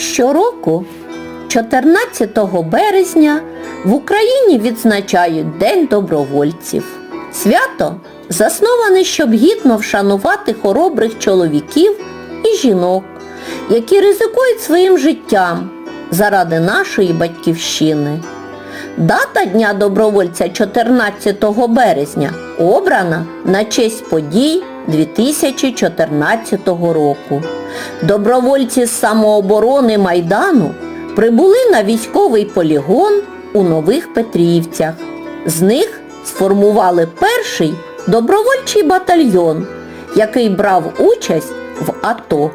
Щороку, 14 березня, в Україні відзначають День добровольців. Свято засноване, щоб гідно вшанувати хоробрих чоловіків і жінок, які ризикують своїм життям заради нашої батьківщини. Дата Дня добровольця 14 березня обрана на честь подій 2014 року. Добровольці з самооборони Майдану прибули на військовий полігон у Нових Петрівцях. З них сформували перший добровольчий батальйон, який брав участь в АТО.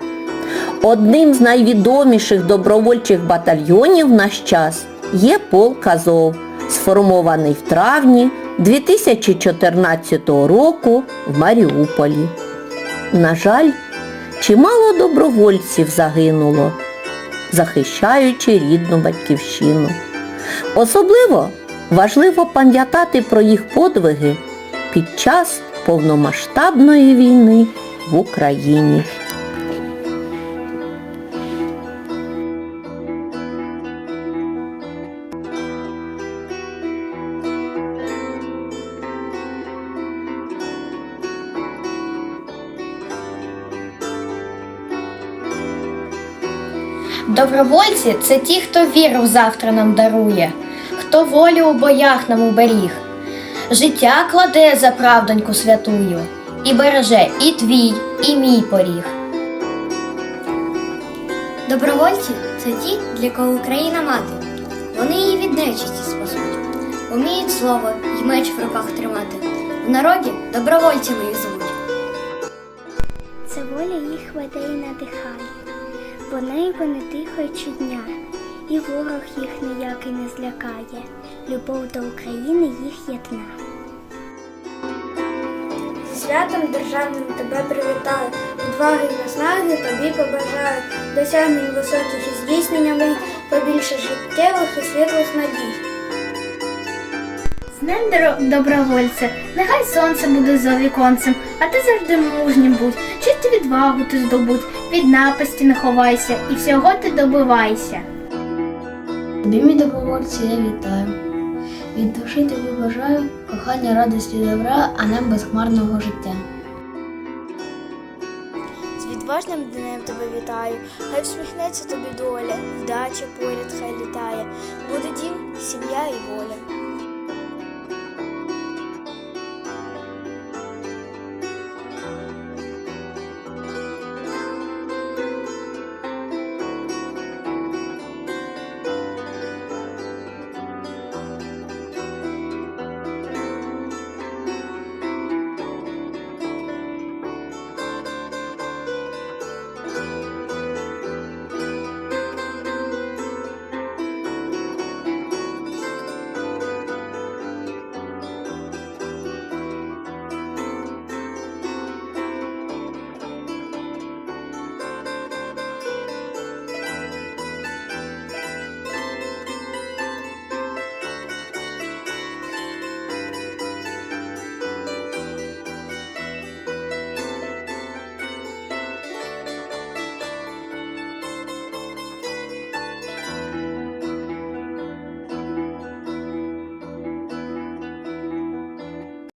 Одним з найвідоміших добровольчих батальйонів наш час є полк Азов, сформований в травні 2014 року в Маріуполі. На жаль, чимало добровольців загинуло, захищаючи рідну батьківщину. Особливо важливо пам'ятати про їх подвиги під час повномасштабної війни в Україні. Добровольці це ті, хто віру завтра нам дарує, хто волю у боях нам уберіг, життя кладе за правдоньку святую, і береже і твій, і мій поріг. Добровольці це ті, для кого Україна мати. Вони її від нечисті спасуть. Уміють слово й меч в руках тримати. В народі добровольцями їх звуть. Це воля їх веде і надихає, бо нею вони дихають щодня, і ворог їх ніякий не злякає. Любов до України їх єдна. Святом державним тебе привітаю, відваги і наснаги тобі побажаю, досягнень високих і здійснення мрій, побільше життєвих і світлих надій. З Днем добровольця, нехай сонце буде за віконцем, а ти завжди мужнім будь, чисті відвагу ти здобудь, від напасті не ховайся, і всього ти добивайся. Тобі, добровольці, я вітаю. Від душі тобі бажаю кохання, радості, добра, а не безхмарного життя. З відважним днем тебе вітаю, хай всміхнеться тобі доля, вдача поряд хай літає, буде дім, сім'я і воля.